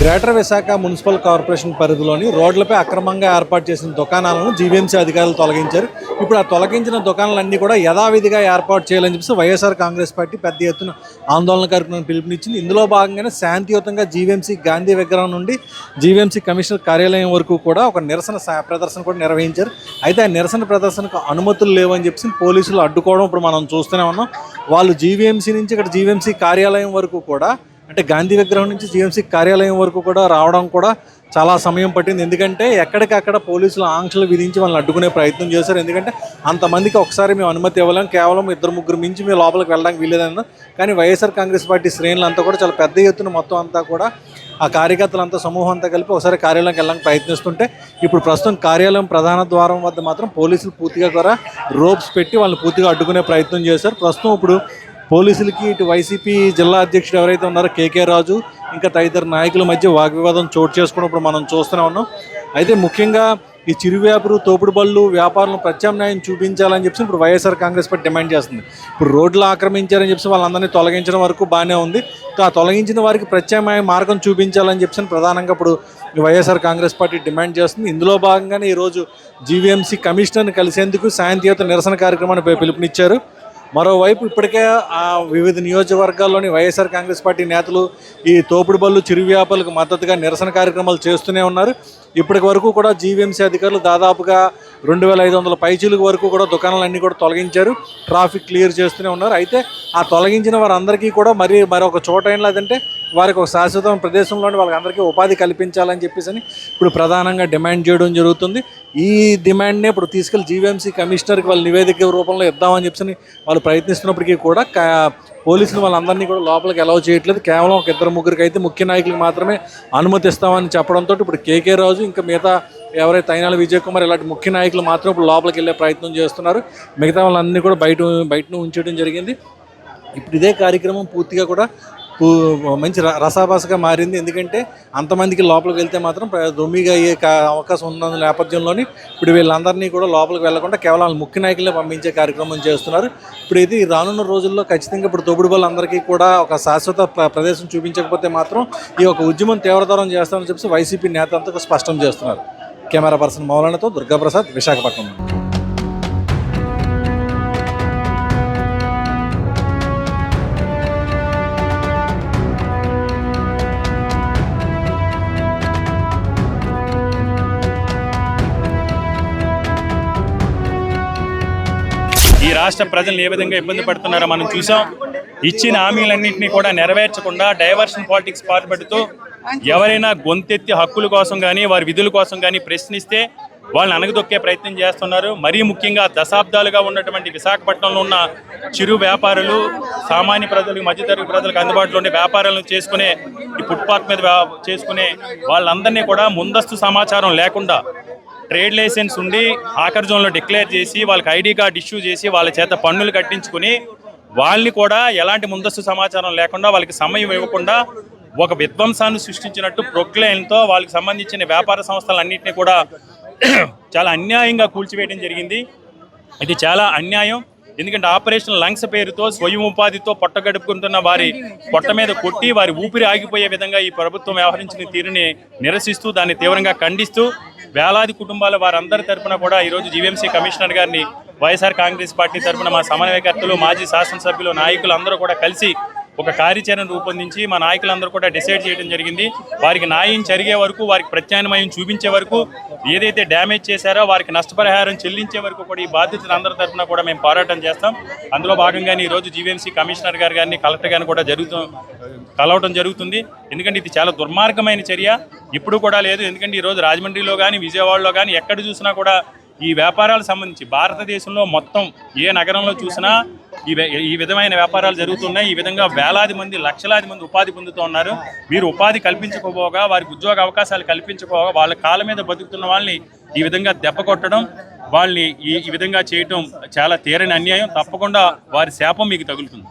Greater Visakha municipal corporation పరిధిలోని రోడ్లపై అక్రమంగా ఏర్పాటు చేసిన దుకాణాలను జీవీఎంసీ అధికారులు తొలగించారు. ఇప్పుడు ఆ తొలగించిన దుకాణాలన్నీ కూడా యథావిధిగా ఏర్పాటు చేయాలని చెప్పేసి వైఎస్ఆర్ కాంగ్రెస్ పార్టీ పెద్ద ఎత్తున ఆందోళన కార్యక్రమం పిలుపునిచ్చింది. ఇందులో భాగంగానే శాంతియుతంగా జీవీఎంసీ గాంధీ విగ్రహం నుండి జీవీఎంసీ కమిషనర్ కార్యాలయం వరకు కూడా ఒక నిరసన ప్రదర్శన కూడా నిర్వహించారు. అయితే ఆ నిరసన ప్రదర్శనకు అనుమతులు లేవని చెప్పేసి పోలీసులు అడ్డుకోవడం ఇప్పుడు మనం చూస్తూనే ఉన్నాం. వాళ్ళు జీవీఎంసీ నుంచి ఇక్కడ జీవీఎంసీ కార్యాలయం వరకు కూడా అంటే గాంధీ విగ్రహం నుంచి జీఎంసీ కార్యాలయం వరకు కూడా రావడం కూడా చాలా సమయం పట్టింది. ఎందుకంటే ఎక్కడికక్కడ పోలీసులు ఆంక్షలు విధించి వాళ్ళని అడ్డుకునే ప్రయత్నం చేశారు. ఎందుకంటే అంతమందికి ఒకసారి మేము అనుమతి ఇవ్వలేం. కేవలం ఇద్దరు ముగ్గురు మించి మేము లోపలికి వెళ్ళడానికి వీలేదన్నారు కానీ వైఎస్ఆర్ కాంగ్రెస్ పార్టీ శ్రేణులు అంతా కూడా చాలా పెద్ద ఎత్తున మొత్తం అంతా కూడా ఆ కార్యకర్తలంతా సమూహం అంతా కలిపి ఒకసారి కార్యాలయంకి వెళ్ళడానికి ప్రయత్నిస్తుంటే ఇప్పుడు ప్రస్తుతం కార్యాలయం ప్రధాన ద్వారం వద్ద మాత్రం పోలీసులు పూర్తిగా కూడా రోప్స్ పెట్టి వాళ్ళని పూర్తిగా అడ్డుకునే ప్రయత్నం చేశారు. ప్రస్తుతం ఇప్పుడు పోలీసులకి ఇటు వైసీపీ జిల్లా అధ్యక్షుడు ఎవరైతే ఉన్నారో కేకే రాజు ఇంకా తదితర నాయకుల మధ్య వాగ్వివాదం చోటు చేసుకున్నప్పుడు మనం చూస్తూనే ఉన్నాం. అయితే ముఖ్యంగా ఈ చిరు వ్యాపారు తోపుడు బళ్ళు వ్యాపారులను ప్రత్యామ్నాయం చూపించాలని చెప్పి ఇప్పుడు వైఎస్ఆర్ కాంగ్రెస్ పార్టీ డిమాండ్ చేస్తుంది. ఇప్పుడు రోడ్లు ఆక్రమించారని చెప్పి వాళ్ళందరినీ తొలగించడం వరకు బాగానే ఉంది. ఆ తొలగించిన వారికి ప్రత్యామ్నాయ మార్గం చూపించాలని చెప్పి ప్రధానంగా ఇప్పుడు వైఎస్ఆర్ కాంగ్రెస్ పార్టీ డిమాండ్ చేస్తుంది. ఇందులో భాగంగానే ఈరోజు జీవీఎంసీ కమిషనర్ని కలిసేందుకు శాంతియుత నిరసన కార్యక్రమాన్ని పిలుపునిచ్చారు. మరోవైపు ఇప్పటికే ఆ వివిధ నియోజకవర్గాల్లోని వైఎస్ఆర్ కాంగ్రెస్ పార్టీ నేతలు ఈ తోపుడు బళ్ళు చిరు వ్యాపారులకు మద్దతుగా నిరసన కార్యక్రమాలు చేస్తూనే ఉన్నారు. ఇప్పటి వరకు కూడా జీవీఎంసీ అధికారులు దాదాపుగా రెండు వేల ఐదు వందల పైచీలకు వరకు కూడా దుకాణాలన్నీ కూడా తొలగించారు. ట్రాఫిక్ క్లియర్ చేస్తూనే ఉన్నారు. అయితే ఆ తొలగించిన వారందరికీ కూడా మరి మరొక చోట ఏం లేదంటే వారికి ఒక శాశ్వత ప్రదేశంలోని వాళ్ళకందరికీ ఉపాధి కల్పించాలని చెప్పేసి అని ఇప్పుడు ప్రధానంగా డిమాండ్ చేయడం జరుగుతుంది. ఈ డిమాండ్నే ఇప్పుడు తీసుకెళ్ళి జీవీఎంసీ కమిషనర్కి వాళ్ళ నివేదిక రూపంలో ఇద్దామని చెప్పి వాళ్ళు ప్రయత్నిస్తున్నప్పటికీ కూడా పోలీసులు వాళ్ళందరినీ కూడా లోపలికి అలౌ చేయట్లేదు. కేవలం ఒక ఇద్దరు ముగ్గురికి అయితే ముఖ్య నాయకులకు మాత్రమే అనుమతిస్తామని చెప్పడంతో ఇప్పుడు కేకే రాజు ఇంకా మిగతా ఎవరైతే తైనాల విజయ్ కుమార్ ఇలాంటి ముఖ్య నాయకులు మాత్రం ఇప్పుడు లోపలికి వెళ్ళే ప్రయత్నం చేస్తున్నారు. మిగతా వాళ్ళన్నీ కూడా బయట బయటను ఉంచడం జరిగింది. ఇప్పుడు ఇదే కార్యక్రమం పూర్తిగా కూడా మంచి ర- రసాభాసగా మారింది. ఎందుకంటే అంతమందికి లోపలికి వెళ్తే మాత్రం ప్ర- దొమ్మిగా అయ్యే అవకాశం ఉన్న నేపథ్యంలోని ఇప్పుడు వీళ్ళందరినీ కూడా లోపలికి వెళ్ళకుండా కేవలం ముఖ్య నాయకులే పంపించే కార్యక్రమం చేస్తున్నారు. ఇప్పుడు ఇది రానున్న రోజుల్లో ఖచ్చితంగా ఇప్పుడు తోపుడు వాళ్ళందరికీ కూడా ఒక శాశ్వత ప్ర- ప్రదేశం చూపించకపోతే మాత్రం ఈ యొక్క ఉద్యమం తీవ్రతరం చేస్తామని చెప్పి వైసీపీ నేత అంతా స్పష్టం చేస్తున్నారు. కెమెరా పర్సన్ మౌలానతో దుర్గాప్రసాద్ విశాఖపట్నం రాష్ట్ర ప్రజలను ఏ విధంగా ఇబ్బంది పడుతున్నారో మనం చూసాం. ఇచ్చిన హామీలన్నింటినీ కూడా నెరవేర్చకుండా డైవర్షన్ పాలిటిక్స్ పాల్పడుతూ ఎవరైనా గొంతెత్తి హక్కుల కోసం కానీ వారి విధుల కోసం కానీ ప్రశ్నిస్తే వాళ్ళని అనగదొక్కే ప్రయత్నం చేస్తున్నారు. మరీ ముఖ్యంగా దశాబ్దాలుగా ఉన్నటువంటి విశాఖపట్నంలో ఉన్న చిరు వ్యాపారులు సామాన్య ప్రజలకు మధ్యతరగతి ప్రజలకు అందుబాటులో ఉండే వ్యాపారాలను చేసుకునే ఈ ఫుట్పాత్ మీద చేసుకునే వాళ్ళందరినీ కూడా ముందస్తు సమాచారం లేకుండా ట్రేడ్ లైసెన్స్ ఉండి ఆఖరి జోన్లో డిక్లేర్ చేసి వాళ్ళకి ఐడి కార్డ్ ఇష్యూ చేసి వాళ్ళ చేత పన్నులు కట్టించుకుని వాళ్ళని కూడా ఎలాంటి ముందస్తు సమాచారం లేకుండా వాళ్ళకి సమయం ఇవ్వకుండా ఒక విధ్వంసాన్ని సృష్టించినట్టు ప్రొక్లైన్తో వాళ్ళకి సంబంధించిన వ్యాపార సంస్థలన్నింటినీ కూడా చాలా అన్యాయంగా కూల్చివేయడం జరిగింది. ఇది చాలా అన్యాయం. ఎందుకంటే ఆపరేషన్ లంగ్స్ పేరుతో స్వయం ఉపాధితో పొట్ట గడుపుకుంటున్న వారి పొట్ట మీద కొట్టి వారి ఊపిరి ఆగిపోయే విధంగా ఈ ప్రభుత్వం వ్యవహరించిన తీరుని నిరసిస్తూ దాన్ని తీవ్రంగా ఖండిస్తూ వేలాది కుటుంబాల వారందరి తరపున కూడా ఈరోజు జీవీఎంసీ కమిషనర్ గారిని వైఎస్ఆర్ కాంగ్రెస్ పార్టీ తరపున మా సమన్వయకర్తలు మాజీ శాసనసభ్యులు నాయకులు అందరూ కూడా కలిసి ఒక కార్యాచరణ రూపొందించి మా నాయకులందరూ కూడా డిసైడ్ చేయడం జరిగింది. వారికి న్యాయం జరిగే వరకు వారికి ప్రత్యామ్నాయం చూపించే వరకు ఏదైతే డ్యామేజ్ చేశారో వారికి నష్టపరిహారం చెల్లించే వరకు కూడా ఈ బాధ్యతలు అందరి తరఫున కూడా మేము పోరాటం చేస్తాం. అందులో భాగంగానే ఈరోజు జీవీఎంసీ కమిషనర్ గారు గారిని కలెక్టర్ గారిని కూడా జరుగుతూ కలవటం జరుగుతుంది. ఎందుకంటే ఇది చాలా దుర్మార్గమైన చర్య. ఇప్పుడు కూడా లేదు. ఎందుకంటే ఈరోజు రాజమండ్రిలో కానీ విజయవాడలో కానీ ఎక్కడ చూసినా కూడా ఈ వ్యాపారాలకు సంబంధించి భారతదేశంలో మొత్తం ఏ నగరంలో చూసినా ఈ ఈ విధమైన వ్యాపారాలు జరుగుతున్నాయి. ఈ విధంగా వేలాది మంది లక్షలాది మంది ఉపాధి పొందుతూ ఉన్నారు. వీరు ఉపాధి కల్పించకపోగా వారికి ఉద్యోగ అవకాశాలు కల్పించకపోగా వాళ్ళ కాళ్ళ మీద బతుకుతున్న వాళ్ళని ఈ విధంగా దెబ్బ కొట్టడం వాళ్ళని ఈ ఈ విధంగా చేయటం చాలా తీరని అన్యాయం. తప్పకుండా వారి శాపం మీకు తగులుతుంది.